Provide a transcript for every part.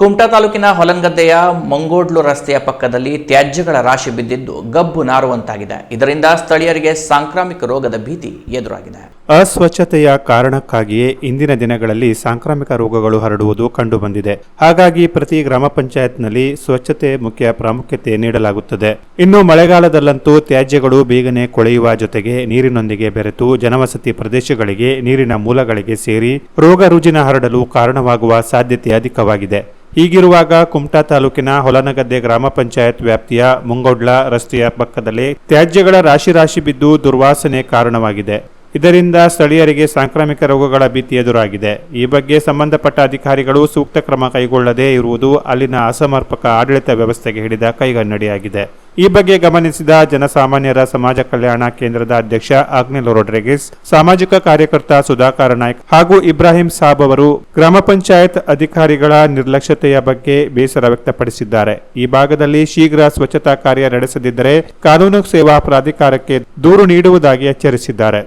ಕುಮಟಾ ತಾಲೂಕಿನ ಹೊಲಂಗದ್ದೆಯ ಮಂಗೋಡ್ಲು ರಸ್ತೆಯ ಪಕ್ಕದಲ್ಲಿ ತ್ಯಾಜ್ಯಗಳ ರಾಶಿ ಬಿದ್ದಿದ್ದು ಗಬ್ಬು ನಾರುವಂತಾಗಿದೆ. ಇದರಿಂದ ಸ್ಥಳೀಯರಿಗೆ ಸಾಂಕ್ರಾಮಿಕ ರೋಗದ ಭೀತಿ ಎದುರಾಗಿದೆ. ಅಸ್ವಚ್ಛತೆಯ ಕಾರಣಕ್ಕಾಗಿಯೇ ಇಂದಿನ ದಿನಗಳಲ್ಲಿ ಸಾಂಕ್ರಾಮಿಕ ರೋಗಗಳು ಹರಡುವುದು ಕಂಡುಬಂದಿದೆ. ಹಾಗಾಗಿ ಪ್ರತಿ ಗ್ರಾಮ ಪಂಚಾಯತ್ನಲ್ಲಿ ಸ್ವಚ್ಛತೆ ಮುಖ್ಯ ಪ್ರಾಮುಖ್ಯತೆ ನೀಡಲಾಗುತ್ತದೆ. ಇನ್ನು ಮಳೆಗಾಲದಲ್ಲಂತೂ ತ್ಯಾಜ್ಯಗಳು ಬೇಗನೆ ಕೊಳೆಯುವ ಜೊತೆಗೆ ನೀರಿನೊಂದಿಗೆ ಬೆರೆತು ಜನವಸತಿ ಪ್ರದೇಶಗಳಿಗೆ ನೀರಿನ ಮೂಲಗಳಿಗೆ ಸೇರಿ ರೋಗ ರುಜಿನ ಹರಡಲು ಕಾರಣವಾಗುವ ಸಾಧ್ಯತೆ ಅಧಿಕವಾಗಿದೆ. ಹೀಗಿರುವಾಗ ಕುಮಟಾ ತಾಲೂಕಿನ ಹೊಲನಗದ್ದೆ ಗ್ರಾಮ ಪಂಚಾಯತ್ ವ್ಯಾಪ್ತಿಯ ಮುಂಗೋಡ್ಲ ರಸ್ತೆಯ ಪಕ್ಕದಲ್ಲಿ ತ್ಯಾಜ್ಯಗಳ ರಾಶಿ ರಾಶಿ ಬಿದ್ದು ದುರ್ವಾಸನೆ ಕಾರಣವಾಗಿದೆ. ಇದರಿಂದ ಸ್ಥಳೀಯರಿಗೆ ಸಾಂಕ್ರಾಮಿಕ ರೋಗಗಳ ಭೀತಿ ಎದುರಾಗಿದೆ. ಈ ಬಗ್ಗೆ ಸಂಬಂಧಪಟ್ಟ ಅಧಿಕಾರಿಗಳು ಸೂಕ್ತ ಕ್ರಮ ಕೈಗೊಳ್ಳದೇ ಇರುವುದು ಅಲ್ಲಿನ ಅಸಮರ್ಪಕ ಆಡಳಿತ ವ್ಯವಸ್ಥೆಗೆ ಹಿಡಿದ ಕೈಗನ್ನಡಿಯಾಗಿದೆ. ಈ ಬಗ್ಗೆ ಗಮನಿಸಿದ ಜನಸಾಮಾನ್ಯರ ಸಮಾಜ ಕಲ್ಯಾಣ ಕೇಂದ್ರದ ಅಧ್ಯಕ್ಷ ಆಗ್ನೆಲ್ ರೊಡ್ರಿಗಿಸ್, ಸಾಮಾಜಿಕ ಕಾರ್ಯಕರ್ತ ಸುಧಾಕರ ನಾಯ್ಕ್ ಹಾಗೂ ಇಬ್ರಾಹಿಂ ಸಾಬ್ ಅವರು ಗ್ರಾಮ ಪಂಚಾಯತ್ ಅಧಿಕಾರಿಗಳ ನಿರ್ಲಕ್ಷ್ಯತೆಯ ಬಗ್ಗೆ ಬೇಸರ ವ್ಯಕ್ತಪಡಿಸಿದ್ದಾರೆ. ಈ ಭಾಗದಲ್ಲಿ ಶೀಘ್ರ ಸ್ವಚ್ಛತಾ ಕಾರ್ಯ ನಡೆಸದಿದ್ದರೆ ಕಾನೂನು ಸೇವಾ ಪ್ರಾಧಿಕಾರಕ್ಕೆ ದೂರು ನೀಡುವುದಾಗಿ ಎಚ್ಚರಿಸಿದ್ದಾರೆ.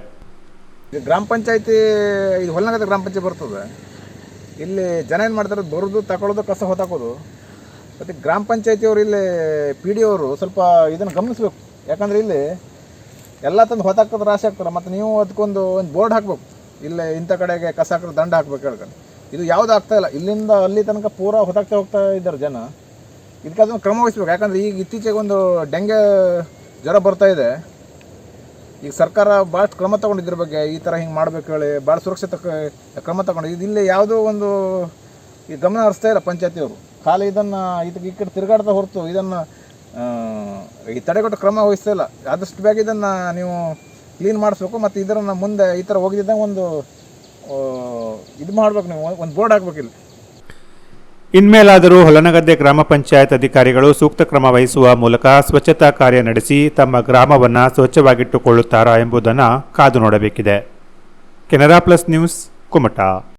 ಗ್ರಾಮ ಪಂಚಾಯತಿ ಇದು ಹೊಲನಗದ ಗ್ರಾಮ ಪಂಚಾಯತ್ ಬರ್ತದೆ. ಇಲ್ಲಿ ಜನ ಏನು ಮಾಡ್ತಾರೆ, ಬರೋದು ತಗೊಳ್ಳೋದು ಕಸ ಹೊತ್ತಾಕೋದು ಮತ್ತು ಗ್ರಾಮ ಪಂಚಾಯತಿಯವರು ಇಲ್ಲಿ ಪಿ ಡಿ ಅವರು ಸ್ವಲ್ಪ ಇದನ್ನು ಗಮನಿಸ್ಬೇಕು. ಯಾಕಂದರೆ ಇಲ್ಲಿ ಎಲ್ಲ ತಂದು ಹೊತ್ತಾಕೋದು ರಾಶಿ ಹಾಕ್ತಾರೆ ಮತ್ತು ನೀವು ಅದಕ್ಕೊಂದು ಒಂದು ಬೋರ್ಡ್ ಹಾಕ್ಬೇಕು. ಇಲ್ಲೇ ಇಂಥ ಕಡೆಗೆ ಕಸ ಹಾಕಿದ್ರೆ ದಂಡ ಹಾಕ್ಬೇಕು ಹೇಳ್ಕೊಂಡು. ಇದು ಯಾವುದು ಆಗ್ತಾ ಇಲ್ಲ. ಇಲ್ಲಿಂದ ಅಲ್ಲಿ ತನಕ ಪೂರ ಹೊತ್ತಾಗ್ತಾ ಹೋಗ್ತಾ ಇದ್ದಾರೆ ಜನ. ಇದಕ್ಕೆ ಅದನ್ನು ಕ್ರಮ ವಹಿಸ್ಬೇಕು ಯಾಕಂದರೆ ಈಗ ಇತ್ತೀಚೆಗೆ ಒಂದು ಡೆಂಗೆ ಜ್ವರ ಬರ್ತಾ ಇದೆ. ಈಗ ಸರ್ಕಾರ ಭಾಳಷ್ಟು ಕ್ರಮ ತಗೊಂಡು ಇದ್ರ ಬಗ್ಗೆ ಈ ಥರ ಹಿಂಗೆ ಮಾಡ್ಬೇಕು ಹೇಳಿ ಭಾಳ ಸುರಕ್ಷಿತ ಕ್ರಮ ತಗೊಂಡು ಇಲ್ಲಿ ಯಾವುದೋ ಒಂದು ಈ ಗಮನ ಹರಿಸ್ತಾ ಇಲ್ಲ ಪಂಚಾಯತಿಯವರು. ಖಾಲಿ ಇದನ್ನು ಇದಕ್ಕೆ ಈ ಕಡೆ ತಿರುಗಾಡ್ತಾ ಹೊರತು ಇದನ್ನು ಈ ತಡೆಗಟ್ಟು ಕ್ರಮ ವಹಿಸ್ತಾ ಇಲ್ಲ. ಆದಷ್ಟು ಬೇಗ ಇದನ್ನು ನೀವು ಕ್ಲೀನ್ ಮಾಡಿಸ್ಬೇಕು ಮತ್ತು ಇದನ್ನು ಮುಂದೆ ಈ ಥರ ಹೋಗಿದ್ದಂಗೆ ಒಂದು ಇದು ಮಾಡ್ಬೇಕು ನೀವು, ಒಂದು ಬೋರ್ಡ್ ಹಾಕ್ಬೇಕು ಇಲ್ಲಿ ಇನ್ಮೇಲಾದರೂ ಹೊಲನಗದ್ದೆ ಗ್ರಾಮ ಪಂಚಾಯತ್ ಅಧಿಕಾರಿಗಳು ಸೂಕ್ತ ಕ್ರಮ ವಹಿಸುವ ಮೂಲಕ ಸ್ವಚ್ಛತಾ ಕಾರ್ಯ ನಡೆಸಿ ತಮ್ಮ ಗ್ರಾಮವನ್ನು ಸ್ವಚ್ಛವಾಗಿಟ್ಟುಕೊಳ್ಳುತ್ತಾರಾ ಎಂಬುದನ್ನು ಕಾದು ನೋಡಬೇಕಿದೆ. Canara plus news, Kumta.